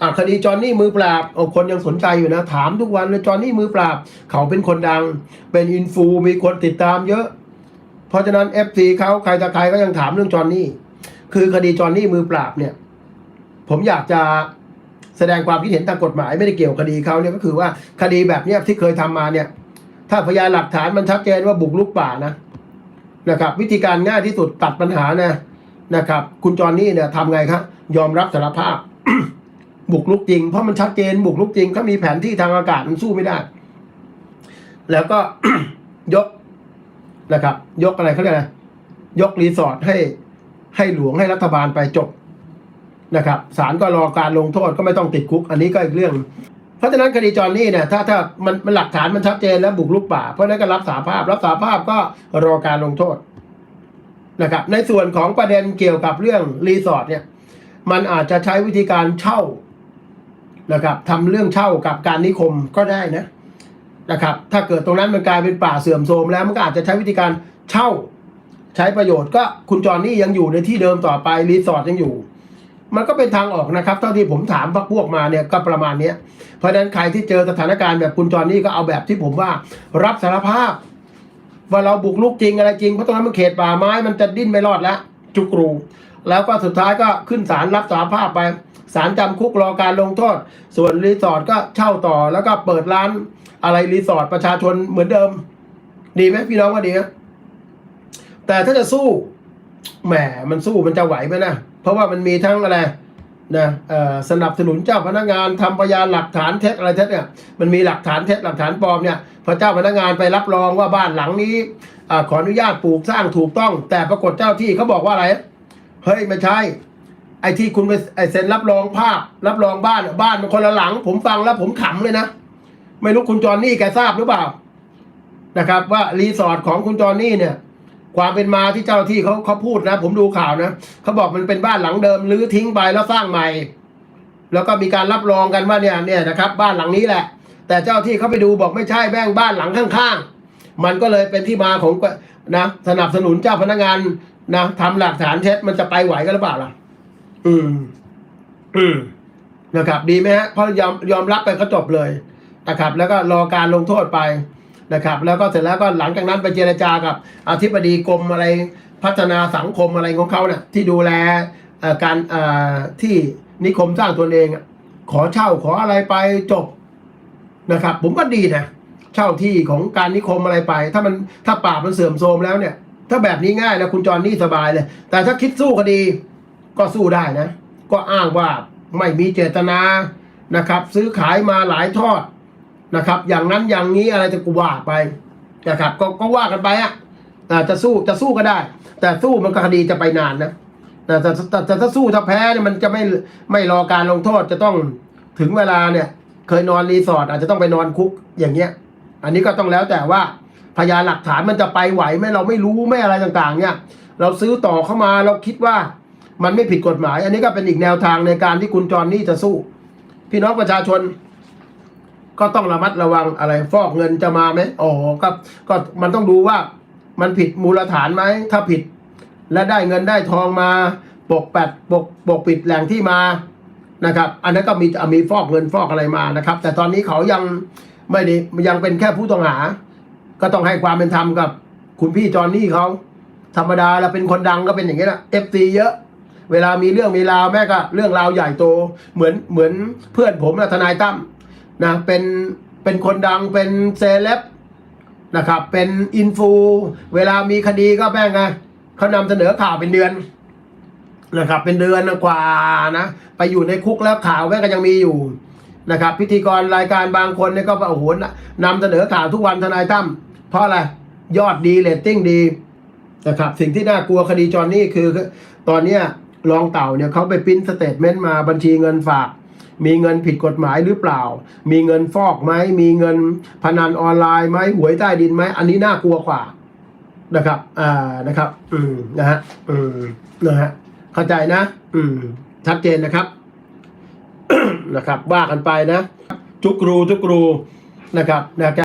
อะคดีจอห์นนี่มือปราบเอาคนยังสนใจอยู่นะ ถามทุกวันเลยจอห์นนี่มือปราบ เขาเป็นคนดัง เป็นอินฟูมีคนติดตามเยอะ เพราะฉะนั้นเอฟซีเขาใครตะใครก็ยังถามเรื่องจอห์นนี่ คือคดีจอห์นนี่มือปราบเนี่ย ผมอยากจะแสดงความคิดเห็นทางกฎหมายไม่ได้เกี่ยวกับคดีเขาเนี่ยก็คือว่าคดีแบบเนี้ยที่เคยทำมาเนี่ย ถ้าพยานหลักฐานมันชัดเจนว่าบุกลุกป่านะนะครับ วิธีการง่ายที่สุดตัดปัญหานะนะครับ คุณจอห์นนี่เนี่ยทำไงครับยอมรับสารภาพ บุกลุกจริง เพราะมันชัดเจนบุกลุกจริงเขามีแผนที่ทางอากาศมันสู้ไม่ได้ แล้วก็ยกนะครับ ยกอะไรเขาเรียกอะไรยกรีสอร์ทให้ให้หลวงให้รัฐบาลไปจบนะครับศาลก็รอการลงโทษก็ไม่ต้องติดคุก อันนี้ก็อีกเรื่อง เพราะฉะนั้นคดีจอนนี่เนี่ยถ้าถ้ามันมันหลักฐานมันชัดเจนแล้วบุกลุกป่า เพราะฉะนั้นก็รับสาภาพ รับสาภาพก็รอการลงโทษนะครับ ในส่วนของประเด็นเกี่ยวกับเรื่องรีสอร์ทเนี่ย มันอาจจะใช้วิธีการเช่า นะครับทำเรื่องเช่ากับการนิคมก็ได้นะนะครับ ถ้าเกิดตรงนั้นมันกลายเป็นป่าเสื่อมโทรมแล้วมันก็อาจจะใช้วิธีการเช่า ใช้ประโยชน์ก็คุณจอนนี่ยังอยู่ในที่เดิมต่อไปรีสอร์ทยังอยู่ มันก็เป็นทางออกนะครับ เท่าที่ผมถามพรรคพวกมาเนี่ยก็ประมาณนี้เพราะฉะนั้นใครที่เจอสถานการณ์แบบคุณจอนนี่ก็เอาแบบที่ผมว่ารับสารภาพ ว่าเราบุกลุกจริงอะไรจริงเพราะตรงนั้นมันเขตป่าไม้มันจะดิ้นไม่รอดแล้วจุกรู แล้วก็สุดท้ายก็ขึ้นศาลรับสารภาพไป ศาลจำคุกรอการลงโทษ ส่วนรีสอร์ทก็เช่าต่อแล้วก็เปิดร้านอะไรรีสอร์ทประชาชนเหมือนเดิม ดีไหมพี่น้องว่าดีไหมแต่ถ้าจะสู้แหมมันสู้มันจะไหวไหมนะเพราะว่ามันมีทั้งอะไรนะอ่อสนับสนุนเจ้าพนักงานทำพยานหลักฐานเท็จอะไรเท็จเนี่ยมันมีหลักฐานเท็จหลักฐานปลอมเนี่ยพอเจ้าพนักงานไปรับรองว่าบ้านหลังนี้อขออนุญาตปลูกสร้างถูกต้อง แต่ปรากฏเจ้าที่เขาบอกว่าอะไรเฮ้ยไม่ใช่ ไอ้ที่คุณไปไอ้เซ็นรับรองภาพ รับรองบ้านบ้านมันคนละหลัง ผมฟังแล้วผมขำเลยนะ ไม่รู้คุณจอนนี่แกทราบหรือเปล่านะครับ ว่ารีสอร์ทของคุณจอนนี่เนี่ย ความเป็นมาที่เจ้าที่เขาเขาพูดนะ ผมดูข่าวนะเขาบอกมันเป็นบ้านหลังเดิมรื้อทิ้งไปแล้วสร้างใหม่ แล้วก็มีการรับรองกันว่าเนี่ยเนี่ยนะครับ บ้านหลังนี้แหละ แต่เจ้าที่เขาไปดูบอกไม่ใช่แบ่งบ้านหลังข้างๆมันก็เลยเป็นที่มาของนะสนับสนุนเจ้าพนักงานนะทำหลักฐานเท็จมันจะไปไหวกันหรือเปล่าล่ะ อืม อืมนะครับ ดีไหมฮะเพราะยอมยอมรับไปก็จบเลยนะครับ แล้วก็รอการลงโทษไปนะครับ แล้วก็เสร็จแล้วก็หลังจากนั้นไปเจรจากับอธิบดีกรมอะไรพัฒนาสังคมอะไรของเขาเนี่ยที่ดูแลการที่นิคมสร้างตนเองขอเช่าขออะไรไปจบนะครับ ผมก็ดีนะเช่าที่ของการนิคมอะไรไป ถ้ามันถ้าป่ามันเสื่อมโทรมแล้วเนี่ย ถ้าแบบนี้ง่ายนะคุณจรนี่สบายเลย แต่ถ้าคิดสู้คดี ก็สู้ได้นะ ก็อ้างว่าไม่มีเจตนานะครับ ซื้อขายมาหลายทอดนะครับ อย่างนั้นอย่างนี้อะไรจะกูว่าไปนะครับก็ก็ว่ากันไปอะอ่าจะสู้จะสู้ก็ได้ แต่สู้มันก็คดีจะไปนานนะแต่แต่แต่แต่ถ้าสู้ถ้าแพ้เนี่ยมันจะไม่ไม่รอการลงโทษจะต้องถึงเวลาเนี่ย เคยนอนรีสอร์ทอาจจะต้องไปนอนคุกอย่างเงี้ย อันนี้ก็ต้องแล้วแต่ว่าพยานหลักฐานมันจะไปไหวไหมเราไม่รู้ไม่อะไรต่างๆ เนี่ย เราซื้อต่อเข้ามาเราคิดว่า มันไม่ผิดกฎหมาย อันนี้ก็เป็นอีกแนวทางในการที่คุณจรนี่จะสู้ พี่น้องประชาชน ก็ต้องระมัดระวังอะไร ฟอกเงินจะมาไหมอ๋อก็ก็มันต้องดูว่ามันผิดมูลฐานไหมถ้าผิด และได้เงินได้ทองมาปกปัดปกปกปิดแหล่งที่มานะครับ อันนั้นก็มีมีฟอกเงินฟอกอะไรมานะครับ แต่ตอนนี้เขายังไม่ได้ยังเป็นแค่ผู้ต้องหา ก็ต้องให้ความเป็นธรรมกับ คุณพี่จอนนี่เขาธรรมดาเราเป็นคนดังก็เป็นอย่างนี้แหละเอฟซีเยอะ เวลามีเรื่องมีราวแม่ก็เรื่องราวใหญ่โต เหมือนเหมือนเพื่อนผมนะทนายตั้มนะเป็นเป็นคนดังเป็นเซเลบนะครับเป็นอินฟูเวลามีคดีก็แม่งไงเขานำเสนอข่าวเป็นเดือนนะครับเป็นเดือนกว่านะไปอยู่ในคุกแล้วข่าวแม่งก็ยังมีอยู่นะครับพิธีกรรายการบางคนเนี่ยก็โอ้โหนำเสนอข่าวทุกวันทนายตั้มเพราะอะไรยอดดีเรตติ้งดีนะครับสิ่งที่น่ากลัวคดีจอนนี่คือตอนเนี้ย รองเต่าเนี่ยเขาไปปิ้นสเตทเมนต์มาบัญชีเงินฝาก มีเงินผิดกฎหมายหรือเปล่า มีเงินฟอกไหมมีเงินพนันออนไลน์ไหมหวยใต้ดินไหมอันนี้น่ากลัวกว่านะครับ อ่านะครับ อืมนะฮะอืมนะฮะเข้าใจนะ อืมชัดเจนนะครับนะครับว่ากันไปนะจุกรูจุกรูนะครับนะครับ